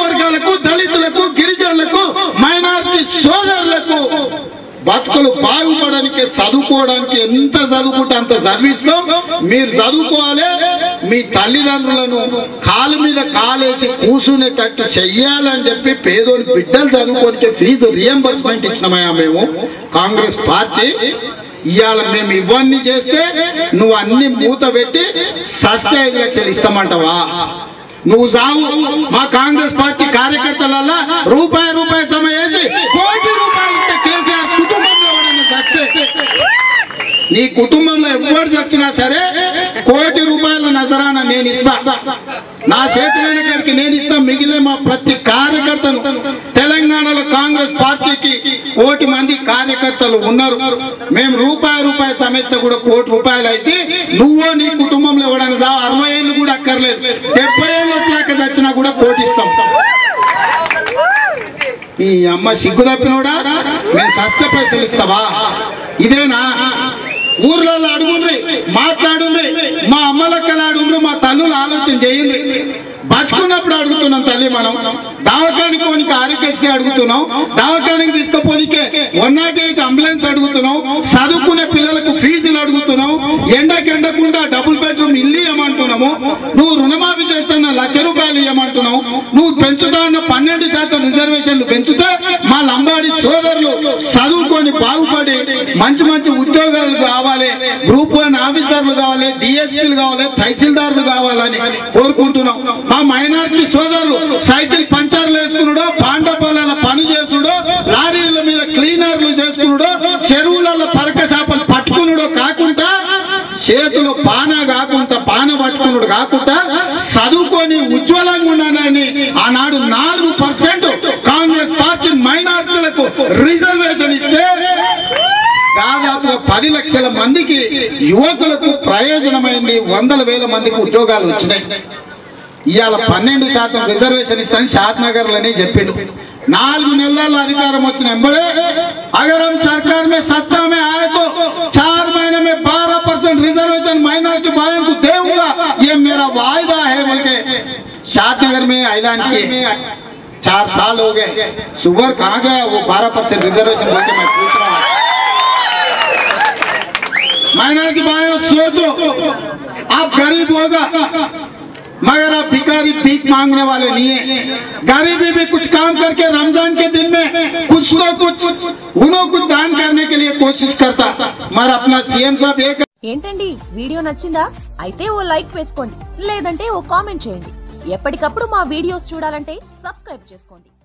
వర్గాలకు దళితులకు గిరిజనులకు మైనారిటీ సోదరులకు బతుకులు బాగుపడడానికి చదువుకోవడానికి ఎంత చదువుకుంటే అంత చదివిస్తాం. మీరు చదువుకోవాలి మీ తల్లిదండ్రులను కాలు మీద కాలేసి కూసునేటట్టు చెయ్యాలని చెప్పి పేదోని బిడ్డలు చదువుకోనికి ఫీజు రియంబర్స్మెంట్ ఇచ్చినమయా మేము. కాంగ్రెస్ పార్టీ ఇవాళ మేము ఇవన్నీ చేస్తే నువ్వు అన్ని మూత పెట్టి సస్తే ఐదు లక్షలు ఇస్తామంటావా? నువ్వు సావు మా కాంగ్రెస్ పార్టీ కార్యకర్తల రూపాయి రూపాయి జమ చేసి కోటి రూపాయలు కేసీఆర్ కుటుంబంలో చస్తే? నీ కుటుంబంలో ఎవరు చచ్చినా సరే కోటి రూపాయల నజరాన నేను ఇస్తా. నా చేతులైన గారికి నేను ఇస్తా. మిగిలిన మా ప్రతి కార్యకర్తను. తెలంగాణలో కాంగ్రెస్ పార్టీ కోటి మంది కార్యకర్తలు ఉన్నారు. మేము రూపాయి రూపాయి సమేస్తే కూడా కోటి రూపాయలు అయితే నువ్వో నీ కుటుంబంలో ఎవడన్నా సావు అరవై ఏళ్ళు కూడా అక్కర్లేదు. డెబ్బై ఏళ్ళు వచ్చినాక చచ్చినా కూడా కోటిస్తాం. ఈ అమ్మ సిగ్గు తప్పినోడా? మేము సస్త పైసలు ఇస్తావా ఇదేనా? ఊర్లలో అడుగుండ్రి మాట్లాడుండ్రి మా అమ్మలక్కలు అడుగుండ్రి మా తల్లులు ఆలోచన చేయండి బతుకున్నప్పుడు అడుగుతున్నాం తల్లి మనం? దావకానికి పోనీకి ఆరోగ్యశ్రీ అడుగుతున్నాం. దావకానికి తీసుకుపోనీకే వన్ నాట్ ఎయిట్ అంబులెన్స్ అడుగుతున్నాం. చదువుకునే పిల్లలకు ఫీజులు అడుగుతున్నాం. ఎండకెండకుండా డబుల్ బెడ్రూమ్ ఇల్లు ఇవ్వమంటున్నాము నువ్వు రుణమాఫీ చేస్తున్న లక్ష రూపాయలు ఇవ్వమంటున్నావు నువ్వు పెంచుతా ఉన్న పన్నెండు శాతం రిజర్వేషన్లు పెంచుతే మా లంబాడి సోదరులు చదువుకొని బాగుపడి మంచి మంచి ఉద్యోగాలు కావాలి. గ్రూప్ వన్ ఆఫీసర్లు కావాలి డిఎస్పీలు కావాలి తహసీల్దార్లు కావాలని కోరుకుంటున్నాం. మా మైనార్టీ సోదరులు సైకిల్ పంచర్లు వేసుకున్నాడో పాండపాల పని చేసుడో లారీల మీద క్లీనర్లు చేసుకున్నాడో చెరువులలో పరక చేపలు పట్టుకున్నాడో కాకుండా చేతులు పాన కాకుండా పాన పట్టుకున్నాడు కాకుండా చదువుకొని ఉజ్వలంగా ఉన్నానని ఆనాడు నాలుగు పర్సెంట్ కాంగ్రెస్ పార్టీ మైనార్టీలకు రిజర్వేషన్ దాదాపుగా పది లక్షల మందికి యువకులకు ప్రయోజనమైంది వందల వేల మందికి ఉద్యోగాలు వచ్చినాయి ఇవాళ పన్నెండు శాతం రిజర్వేషన్ ఇస్తానని షాద్ నగర్ లోనే చెప్పిండు నాలుగు నెలల అధికారం వచ్చిన ఎంబడే अगर हम सरकार में सत्ता में आए तो चार महीने में बारह परसेंट रिजर्वेशन माइनॉरिटी भाइयों को देऊंगा ये मेरा वायदा है बोल के शाद नगर में ऐलान किए चार साल हो गए सुबह कहाँ गया वो बारह परसेंट रिजर्वेशन बोल के मैं पूछ रहा हूँ माइनॉरिटी भाइयों सोचो आप गरीब होगा मगर आप भिखारी भीख मांगने वाले नहीं है गरीबी भी कुछ काम करके रमजान के दिन में कुछ तो कुछ उन्हों कुछ दान करने के लिए कोशिश करता मगर अपना सीएम साहब एक ఏంటండి వీడియో నచ్చిందా అయితే ఓ లైక్ వేసుకోండి లేదంటే ఓ కామెంట్ చేయండి ఎప్పటికప్పుడు మా వీడియోస్ చూడాలంటే సబ్స్క్రైబ్ చేసుకోండి